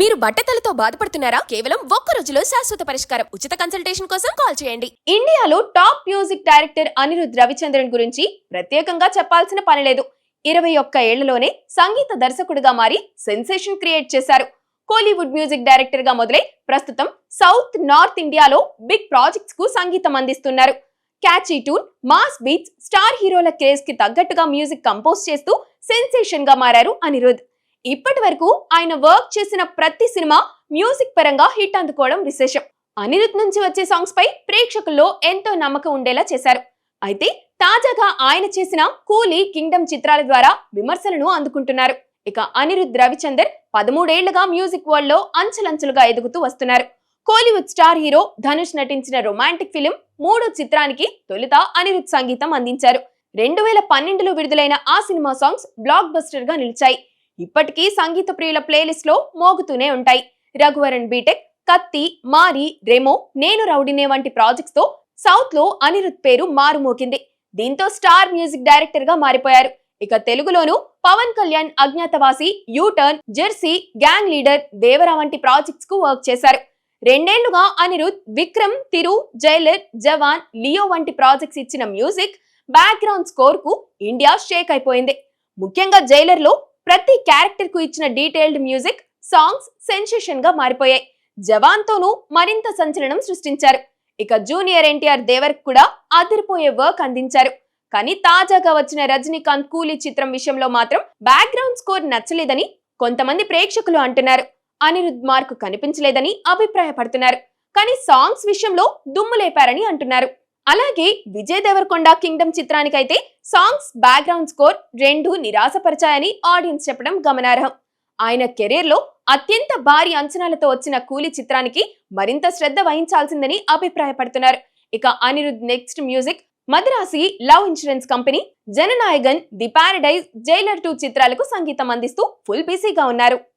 మీరు బట్టతలతో బాధపడుతున్నారా? కేవలం ఒక్క రోజులో శాశ్వత పరిష్కారం. ఉచిత కన్సల్టేషన్ కోసం కాల్ చేయండి. ఇండియాలో top music director Anirudh Ravichandran గురించి ప్రత్యేకంగా చెప్పాల్సిన పని లేదు. ఇరవై ఒక్క ఏళ్ళలోనే సంగీత దర్శకుడిగా మారి సెన్సేషన్ క్రియేట్ చేశారు. కోలీవుడ్ మ్యూజిక్ డైరెక్టర్గా మొదలై ప్రస్తుతం సౌత్ నార్త్ ఇండియాలో బిగ్ ప్రాజెక్ట్స్కు సంగీతం అందిస్తున్నారు. Catchy tune mass beats star హీరోల క్రేజ్కి తగ్గట్టుగా మ్యూజిక్ కంపోజ్ చేస్తూ సెన్సేషన్గా మారారు అనిరుద్. ఇప్పటి వరకు ఆయన వర్క్ చేసిన ప్రతి సినిమా మ్యూజిక్ పరంగా హిట్ అందుకోవడం విశేషం. అనిరుద్ నుంచి వచ్చే సాంగ్స్ పై ప్రేక్షకుల్లో ఎంతో నమ్మకం ఉండేలా చేశారు. అయితే తాజాగా ఆయన చేసిన కూలీ కింగ్డమ్ చిత్రాల ద్వారా విమర్శలను అందుకుంటున్నారు. ఇక అనిరుద్ రవిచందర్ పదమూడేళ్ళుగా మ్యూజిక్ వరల్డ్లో అంచెలంచెలుగా ఎదుగుతూ వస్తున్నారు. కోలీవుడ్ స్టార్ హీరో ధనుష్ నటించిన రొమాంటిక్ ఫిలిం మూడో చిత్రానికి తొలుత అనిరుద్ సంగీతం అందించారు. రెండు వేల పన్నెండులో విడుదలైన ఆ సినిమా సాంగ్స్ బ్లాక్ బస్టర్గా నిలిచాయి. ఇప్పటికీ సంగీత ప్రియుల ప్లేలిస్ట్లో మోగుతూనే ఉంటాయి. రఘువరన్ బీటెక్ కత్తి మారి రెమో నేను రౌడినే వంటి ప్రాజెక్ట్స్తో సౌత్లో అనిరుద్ పేరు మారుమోకింది దీంతో స్టార్ మ్యూజిక్ డైరెక్టర్గా మారిపోయారు. ఇక తెలుగులోను Pawan Kalyan Agnyaathavaasi U turn Jersey Gang Leader Devara వంటి ప్రాజెక్ట్స్కు వర్క్ చేశారు. రెండేళ్ళుగా అనిరుద్ విక్రమ్ తిరు జైలర్ జవాన్ లియో వంటి ప్రాజెక్ట్స్ ఇచ్చిన మ్యూజిక్ బ్యాక్గ్రౌండ్ స్కోర్కు ఇండియా షేక్ అయిపోయింది. ముఖ్యంగా జైలర్లో ప్రతి క్యారెక్టర్కు ఇచ్చిన డీటెయిల్డ్ మ్యూజిక్ సాంగ్స్ సెన్సేషన్గా మారిపోయాయి. జవాన్ తోనూ మరింత సంచలనం సృష్టించారు. ఇక జూనియర్ ఎన్టీఆర్ దేవర్ కూడా అదిరిపోయే వర్క్ అందించారు. కానీ తాజాగా వచ్చిన రజనీకాంత్ కూలీ చిత్రం విషయంలో మాత్రం బ్యాక్గ్రౌండ్ స్కోర్ నచ్చలేదని కొంతమంది ప్రేక్షకులు అంటున్నారు. అనిరుద్ మార్క్ కనిపించలేదని అభిప్రాయపడుతున్నారు. కానీ సాంగ్స్ విషయంలో దుమ్ము లేపారని అంటున్నారు. అలాగే విజయ్ దేవరకొండ కింగ్డమ్ చిత్రానికైతే సాంగ్స్ బ్యాక్గ్రౌండ్ స్కోర్ రెండు నిరాశపరిచాయని ఆడియన్స్ చెప్పడం గమనార్హం. ఆయన కెరీర్లో అత్యంత భారీ అంచనాలతో వచ్చిన కూలి చిత్రానికి మరింత శ్రద్ధ వహించాల్సిందని అభిప్రాయపడుతున్నారు. ఇక Anirudh next music Madharaasi Love Insurance Company Jananayagan The Paradise Jailer two చిత్రాలకు సంగీతం అందిస్తూ ఫుల్ బిజీగా ఉన్నారు.